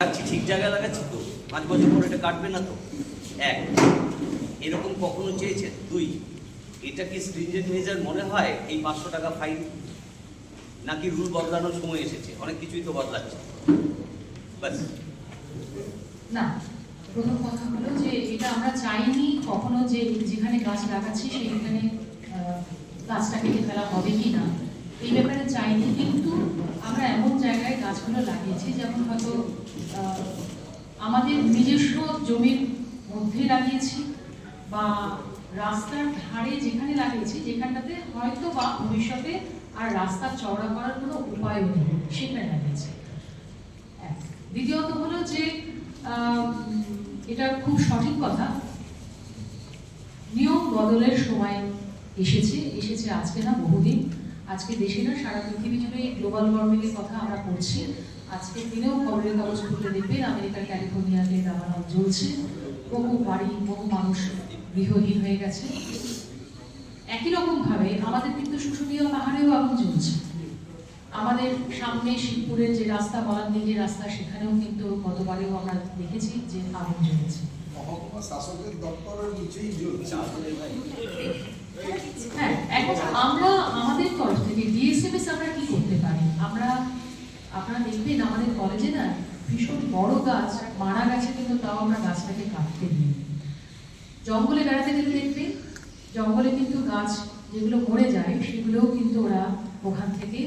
লাগাচ্ছি, ঠিক জায়গায় লাগাচ্ছি তো। পাঁচ বছর পর এটা কাটবে না তো। এক, এরকম কখনো চেয়েছেন? দুই, এটা কি স্ট্রিঞ্জেন্ট মেজার মনে হয় এই পাঁচশো টাকা ফাইন নাকি রুল বদলানোর সময় এসেছে? অনেক কিছুই তো বদলাচ্ছে। ব্যাস। না, প্রথম কথা হলো যে এটা আমরা চাইনি কখনো যে যেখানে গাছ লাগাচ্ছি সেইখানে গাছটা কেটে ফেলা হবে কি না। এই ব্যাপারে চাইনি, কিন্তু আমরা এমন জায়গায় গাছগুলো লাগিয়েছি যেমন হয়তো আমাদের নিজস্ব জমির মধ্যে লাগিয়েছি বা রাস্তার ধারে যেখানে লাগিয়েছি, যেখানটাতে হয়তো বা ভবিষ্যতে আর রাস্তা চওড়া করার কোনো উপায়ও নেই, সেখানে লাগিয়েছি। দ্বিতীয়ত হলো যে এটা খুব সঠিক কথা, নিয়ম বদলের সময় এসেছে এসেছে আজকে না বহুদিন আজকে দেশে না সারা পৃথিবী জুড়ে গ্লোবাল ওয়ার্মিং এর কথা আমরা পড়ছি। আজকে দিনেও খবরের কাগজ খুলতে দেখবেন আমেরিকার ক্যালিফোর্নিয়াতে দাবানল জ্বলছে। বহু বাড়ি, বহু মানুষ গৃহহীন হয়ে গেছে। একই রকম ভাবে আমাদের কিন্তু শুশুনিয়া পাহাড়েও আগুন জ্বলছে। আমাদের সামনে শিবপুরের যে রাস্তা বলার দিকে রাস্তা, সেখানেও কিন্তু গতবারেও আমরা দেখেছি যে আগুন জ্বলেছে। শাসকের দপ্তরের নিচেই জ্বলছে হ্যাঁ গাছটাকে কাটতে দিই। জঙ্গলে বেড়াতে গেলে দেখবেন জঙ্গলে কিন্তু গাছ যেগুলো মরে যায়, সেগুলোও কিন্তু ওরা ওখান থেকে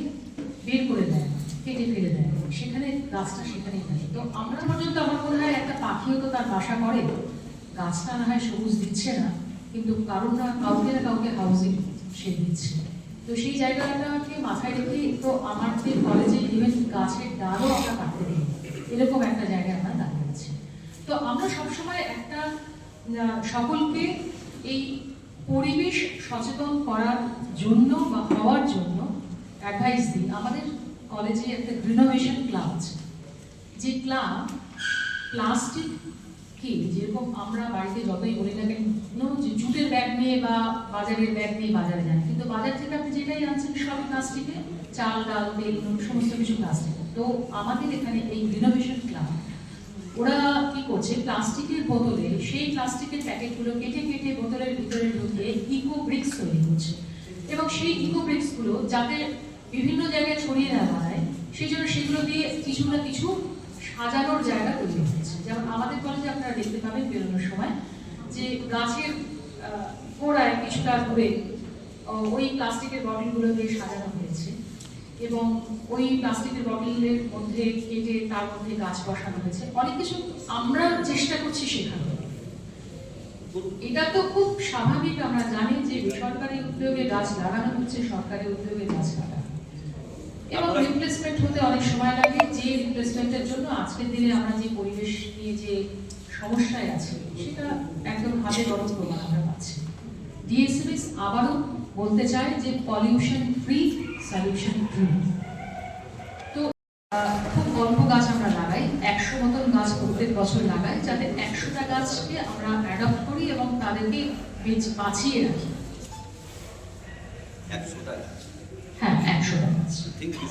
বের করে দেয়, কেটে ফেলে দেয়। সেখানে গাছটা সেখানেই থাকে। তো আমরা পর্যন্ত আমার মনে হয় একটা পাখিও তো তার বাসা করে। গাছটা না হয় সবুজ দিচ্ছে না। কিন্তু কারণ না কাউকে না কাউকে হাউজিং সে দিচ্ছে। তো সেই জায়গাটাকে মাথায় রেখে তো আমাদের কলেজে ইভেন গাছের ডালও আমরা কাটতে দিই। এরকম একটা জায়গায় আমরা দাঁড়িয়ে আছি। তো আমরা সবসময় একটা সকলকে এই পরিবেশ সচেতন করার জন্য বা হওয়ার জন্য অ্যাডভাইস দিই। আমাদের কলেজে একটা রিনোভেশন ক্লাব আছে। যে ক্লাব প্লাস্টিক কি? যেরকম আমরা বাড়িতে যতই বলি না কেন জুটের ব্যাগ নিয়ে বা বাজারের ব্যাগ নিয়ে বাজারে যান কিন্তু বাজার থেকে আপনি যেটাই আনছেন সবই প্লাস্টিকে, চাল, ডাল, তেল, সমস্ত কিছু প্লাস্টিক। তো আমাদের এখানে এই রিনোভেশন ক্লাব ওরা কি করছে, প্লাস্টিকের বোতলে, সেই প্লাস্টিকের প্যাকেটগুলো কেটে কেটে বোতলের ভিতরে ঢুকিয়ে ইকো ব্রিক্স তৈরি করছে। এবং সেই ইকো ব্রিক্সগুলো যাতে বিভিন্ন জায়গায় ছড়িয়ে দেওয়া যায় সেই জন্য সেগুলো দিয়ে কিছু না কিছু সাজানোর জায়গা তৈরি হয়েছে। যেমন আমাদের কলেজে আপনারা দেখতে পাবেন বেরোনোর সময় যে গাছের গোড়ায় কিছুটা ঘুরে ওই প্লাস্টিকের বটলগুলো দিয়ে সাজানো হয়েছে এবং ওই প্লাস্টিকের বটলের মধ্যে কেটে তার মধ্যে গাছ বসানো হয়েছে। অনেক কিছু আমরা চেষ্টা করছি শেখানো এটা তো খুব স্বাভাবিক, আমরা জানি যে বেসরকারি উদ্যোগে গাছ লাগানো হচ্ছে সরকারি উদ্যোগে গাছ কাটা এবং রিপ্লেসমেন্ট হতে অনেক সময় লাগে। যে রিপ্লেসমেন্টের জন্য আজকের দিনে আমরা যে পরিবেশ নিয়ে যে সমস্যায় আছি, সেটা একদম হাতে গরম প্রমাণ আমরা পাচ্ছি। ডিএসএমএস আবারও বলতে চায় যে পলিউশন ফ্রি সলিউশন ফ্রি তো খুব অল্প গাছ আমরা লাগাই, একশো মতন গাছ প্রত্যেক বছর লাগাই, যাতে একশোটা গাছকে আমরা অ্যাডপ্ট করি এবং তাদেরকে বেচ- বাঁচিয়ে রাখি। একশোটা গাছ। Thank you